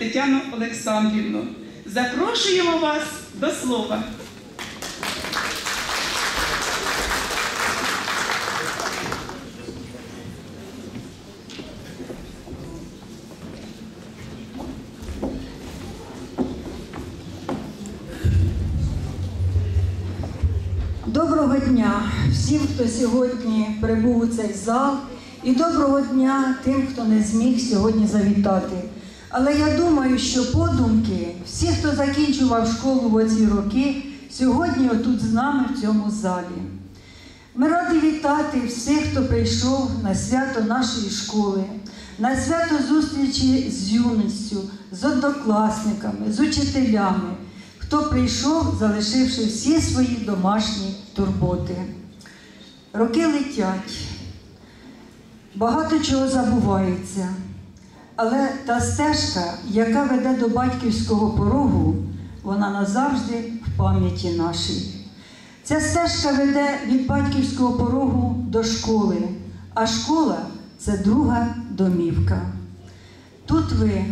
Тетяну Олександрівну. Запрошуємо вас до слова. Доброго дня всім, хто сьогодні прибув у цей зал, і доброго дня тим, хто не зміг сьогодні завітати. Але я думаю, що подумки, всі, хто закінчував школу в оці роки, сьогодні отут з нами в цьому залі. Ми раді вітати всіх, хто прийшов на свято нашої школи, на свято зустрічі з юністю, з однокласниками, з учителями, хто прийшов, залишивши всі свої домашні турботи. Роки летять, багато чого забувається, але та стежка, яка веде до батьківського порогу, вона назавжди в пам'яті нашій. Ця стежка веде від батьківського порогу до школи, а школа це друга домівка. Тут ви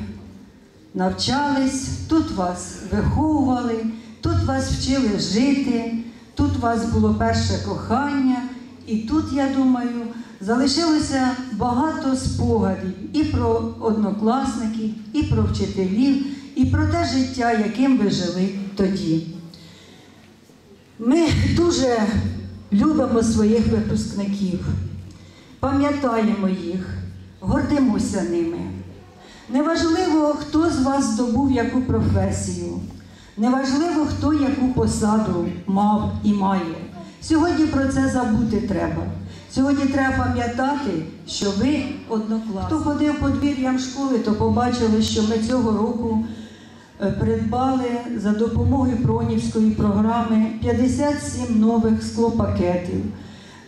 навчались, тут вас виховували, тут вас вчили жити, тут вас було перше кохання, і тут, я думаю, залишилося багато спогадів і про однокласників, і про вчителів, і про те життя, яким ви жили тоді. Ми дуже любимо своїх випускників, пам'ятаємо їх, гордимося ними. Неважливо, хто з вас здобув яку професію, неважливо, хто яку посаду мав і має. Сьогодні про це забути треба. Сьогодні треба пам'ятати, що ви однокласник. Хто ходив подвір'ям школи, то побачили, що ми цього року е, придбали за допомогою Пронівської програми 57 нових склопакетів.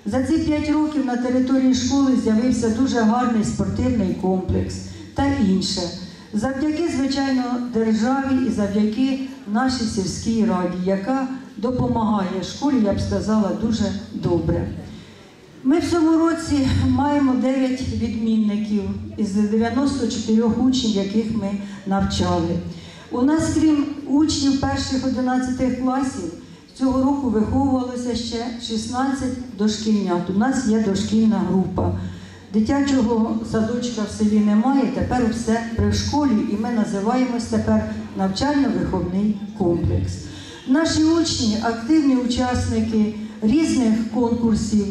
За ці 5 років на території школи з'явився дуже гарний спортивний комплекс та інше. Завдяки, звичайно, державі і завдяки нашій сільській раді, яка допомагає школі, я б сказала, дуже добре. Ми в цьому році маємо 9 відмінників із 94 учнів, яких ми навчали. У нас, крім учнів перших 11 класів, цього року виховувалося ще 16 дошкільнят. У нас є дошкільна група. Дитячого садочка в селі немає, тепер все при школі, і ми називаємось тепер навчально-виховний комплекс. Наші учні активні учасники різних конкурсів.